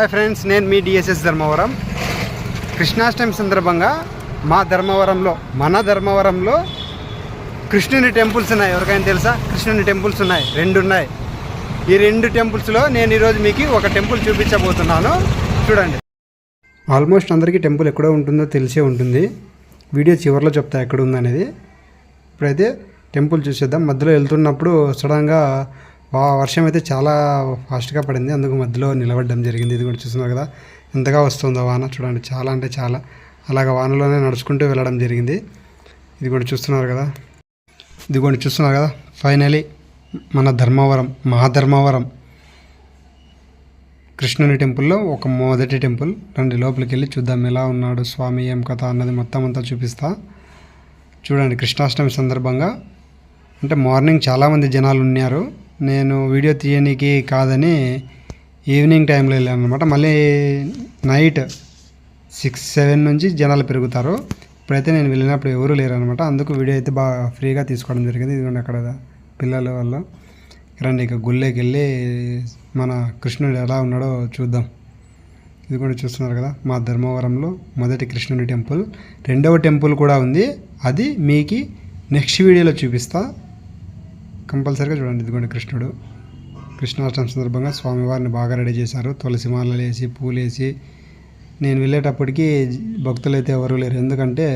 Hi friends నేను మీ DSS Dharmavaram. Krishnashtami సందర్భంగా మా ధర్మవరంలో మన ధర్మవరంలో కృష్ణుని టెంపుల్స్ ఉన్నాయి. ఎవరికైనా తెలుసా? కృష్ణుని టెంపుల్స్ ఉన్నాయి. రెండు ఉన్నాయి. ఈ రెండు టెంపుల్స్లో నేను ఈరోజు మీకు ఒక టెంపుల్ చూపించబోతున్నాను. చూడండి. ఆల్మోస్ట్ అందరికీ టెంపుల్ ఎక్కడ ఉంటుందో తెలిసే ఉంటుంది. వీడియో చివరిలో చెప్తా ఎక్కడ ఉందనేది. ఇప్పుడైతే టెంపుల్ చూసేద్దాం. మధ్యలో వెళ్తున్నప్పుడు సడన్గా వా- వర్షం అయితే చాలా ఫాస్ట్గా పడింది. అందుకు మధ్యలో నిలబడడం జరిగింది. ఇది కూడా చూస్తున్నారు కదా ఎంతగా వస్తుందో వాన చూడండి. చాలా అంటే చాలా. అలాగ వానలోనే నడుచుకుంటూ వెళ్ళడం జరిగింది. ఇది కూడా చూస్తున్నారు కదా ఇది కూడా చూస్తున్నారు కదా. ఫైనలీ మన ధర్మవరం మహాధర్మవరం. కృష్ణుని టెంపుల్లో ఒక మొదటి టెంపుల్. రండి లోపలికి వెళ్ళి చూద్దాం ఎలా ఉన్నాడు స్వామి ఏం కథ అన్నది మొత్తం అంతా చూపిస్తా. చూడండి కృష్ణాష్టమి సందర్భంగా అంటే మార్నింగ్ చాలామంది జనాలు ఉన్నారు. నేను వీడియో తీయనీకి కాదని ఈవినింగ్ టైంలో వెళ్ళాను అనమాట మళ్ళీ నైట్ సిక్స్ సెవెన్ నుంచి జనాలు పెరుగుతారు. ఇప్పుడైతే నేను వెళ్ళినప్పుడు ఎవరు లేరు అనమాట అందుకు వీడియో అయితే బాగా ఫ్రీగా తీసుకోవడం జరిగింది. ఇదిగోండి అక్కడ పిల్లల వల్ల రండి ఇక గుళ్ళకి వెళ్ళి మన కృష్ణుడు ఎలా ఉన్నాడో చూద్దాం. ఇది కూడా చూస్తున్నారు కదా మా ధర్మవరంలో మొదటి కృష్ణుడి టెంపుల్. రెండవ టెంపుల్ కూడా ఉంది. అది మీకు నెక్స్ట్ వీడియోలో చూపిస్తా. కంపల్సరీగా చూడండి. ఇదిగోండి కృష్ణుడు. కృష్ణాష్టమి సందర్భంగా స్వామివారిని బాగా రెడీ చేశారు. తులసి మాలలు వేసి పూలు వేసి. నేను వెళ్ళేటప్పటికి భక్తులు అయితే ఎవరు లేరు. ఎందుకంటే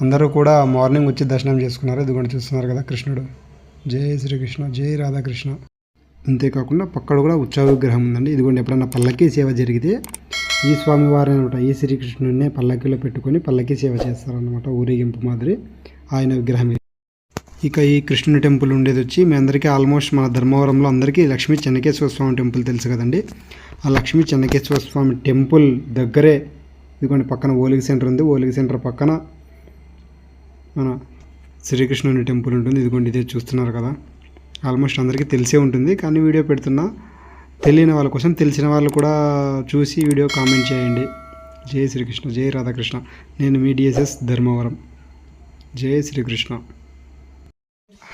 అందరూ కూడా మార్నింగ్ వచ్చి దర్శనం చేసుకున్నారు. ఇదిగోండి చూస్తున్నారు కదా కృష్ణుడు. జై శ్రీకృష్ణ జై రాధాకృష్ణ. అంతేకాకుండా పక్కడ కూడా ఉత్సవ విగ్రహం ఉందండి. ఇదిగోండి ఎప్పుడన్నా పల్లకి సేవ జరిగితే ఈ స్వామివారు అనమాట ఈ శ్రీకృష్ణుడినే పల్లకిలో పెట్టుకొని పల్లకి సేవ చేస్తారనమాట ఊరేగింపు మాదిరి ఆయన విగ్రహం ఇక ఈ కృష్ణుని టెంపుల్ ఉండేది వచ్చి మీ అందరికీ ఆల్మోస్ట్ మన ధర్మవరంలో అందరికీ లక్ష్మీ చెన్నకేశ్వర స్వామి టెంపుల్ తెలుసు కదండి. ఆ లక్ష్మీ చెన్నకేశ్వర స్వామి టెంపుల్ దగ్గరే ఇదిగోండి పక్కన ఓలిగి సెంటర్ ఉంది. ఓలిగి సెంటర్ పక్కన మన శ్రీకృష్ణుని టెంపుల్ ఉంటుంది. ఇదిగోండి ఇదే చూస్తున్నారు కదా. ఆల్మోస్ట్ అందరికీ తెలిసే ఉంటుంది. కానీ వీడియో పెడుతున్నా తెలియని వాళ్ళ కోసం తెలిసిన వాళ్ళు కూడా చూసి వీడియో కామెంట్ చేయండి. జై శ్రీకృష్ణ. జై రాధాకృష్ణ. నేను మీ డిఎస్ఎస్ ధర్మవరం. జై శ్రీకృష్ణ.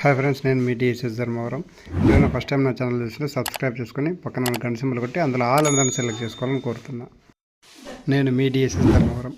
హాయ్ ఫ్రెండ్స్ నేను మీ డిఎస్ఎస్ ధర్మవరం. నేను ఫస్ట్ టైం నా ఛానల్ చూసిన సబ్స్క్రైబ్ చేసుకొని పక్కన గంట సింబల్ కొట్టి అందులో ఆల్ అందరిని సెలెక్ట్ చేసుకోవాలని కోరుతున్నా. నేను మీ డిఎస్ఎస్ ధర్మవరం.